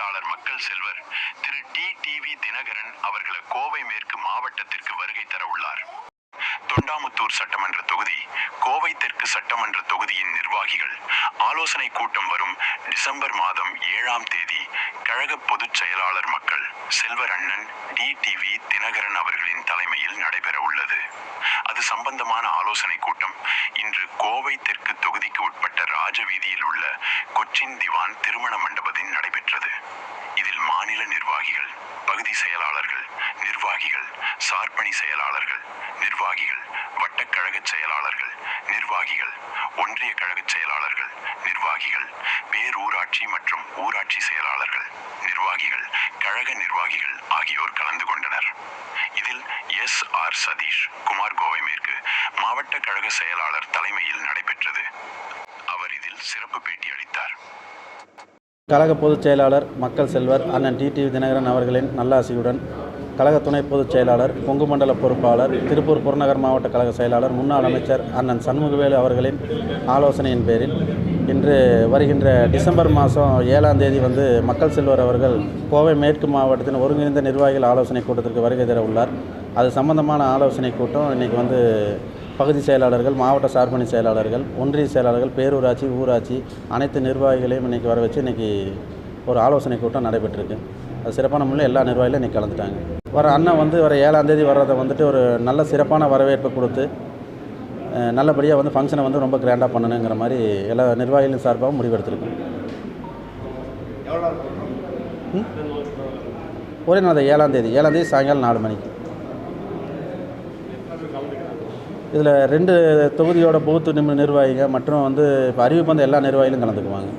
செயலாளர் மக்கள் செல்வர் திரு டி டிவி தினகரன் அவர்களை கோவை மேற்கு மாவட்டத்திற்கு வருகை தர உள்ளார். தொண்டாமுத்தூர் சட்டமன்ற தொகுதி கோவை தெற்கு சட்டமன்ற தொகுதியின் நிர்வாகிகள் ஆலோசனை கூட்டம் வரும் டிசம்பர் மாதம் ஏழாம் தேதி கழக பொதுச் செயலாளர் மக்கள் செல்வர் அண்ணன் டி டிவி தினகரன் அவர்களின் தலைமையில் நடைபெற உள்ளது. அது சம்பந்தமான ஆலோசனை கூட்டம் இன்று கோவை தெற்கு தொகுதிக்கு உட்பட்ட ராஜவீதியில் உள்ள கொச்சின் திவான் திருமண மண்டபத்தில் நடைபெற்றது. இதில் மாநில நிர்வாகிகள் பகுதி செயலாளர்கள் நிர்வாகிகள் சார்பணி செயலாளர்கள் நிர்வாகிகள் வட்டக்கழக செயலாளர்கள் நிர்வாகிகள் ஒன்றிய கழக செயலாளர்கள் நிர்வாகிகள் பேரூராட்சி மற்றும் ஊராட்சி செயலாளர்கள் நிர்வாகிகள் கழக நிர்வாகிகள் ஆகியோர் கலந்து கொண்டனர். இதில் எஸ் ஆர் சதீஷ் குமார் கோவை மேற்கு மாவட்ட கழக செயலாளர் தலைமையில் நடைபெற்றது. அவர் இதில் சிறப்பு பேட்டி அளித்தார். கழக பொதுச் செயலாளர் மக்கள் செல்வர் அண்ணன் டிடிவி தினகரன் அவர்களின் நல்லாசியுடன் கழக துணை பொதுச் செயலாளர் கொங்கு மண்டல பொறுப்பாளர் திருப்பூர் புறநகர் மாவட்ட கழக செயலாளர் முன்னாள் அமைச்சர் அண்ணன் சண்முகவேலு அவர்களின் ஆலோசனையின் பேரில் இன்று வருகின்ற டிசம்பர் மாதம் ஏழாம் தேதி வந்து மக்கள் செல்வர் அவர்கள் கோவை மேற்கு மாவட்டத்தின் ஒருங்கிணைந்த நிர்வாகிகள் ஆலோசனை கூட்டத்திற்கு வருகை தர உள்ளார். அது சம்பந்தமான ஆலோசனை கூட்டம் இன்றைக்கி வந்து பகுதி செயலாளர்கள் மாவட்ட சார்பணி செயலாளர்கள் ஒன்றிய செயலாளர்கள் பேரூராட்சி ஊராட்சி அனைத்து நிர்வாகிகளையும் இன்றைக்கி வர வச்சு இன்றைக்கி ஒரு ஆலோசனை கூட்டம் நடைபெற்றிருக்கு. அது சிறப்பான முறையில் எல்லா நிர்வாகிகளும் இன்றைக்கி கலந்துட்டாங்க. வர அண்ணன் வந்து வர ஏழாம் தேதி வர்றதை வந்துட்டு ஒரு நல்ல சிறப்பான வரவேற்பு கொடுத்து நல்லபடியாக வந்து ஃபங்க்ஷனை வந்து ரொம்ப கிராண்டாக பண்ணணுங்கிற மாதிரி எல்லா நிர்வாகிகளின் சார்பாகவும் முடிவெடுத்திருக்கோம். ஒரே நாள் ஏழாந்தேதி ஏழாம் தேதி. ஏழாம் தேதி சாயங்காலம் நாலு மணிக்கு. இதில் ரெண்டு தொகுதியோட பூத்து நிம் நிர்வாகிகள் மற்றும் வந்து இப்போ அறிவிப்பு வந்த எல்லா நிர்வாகிகளும் கலந்துக்குவாங்க.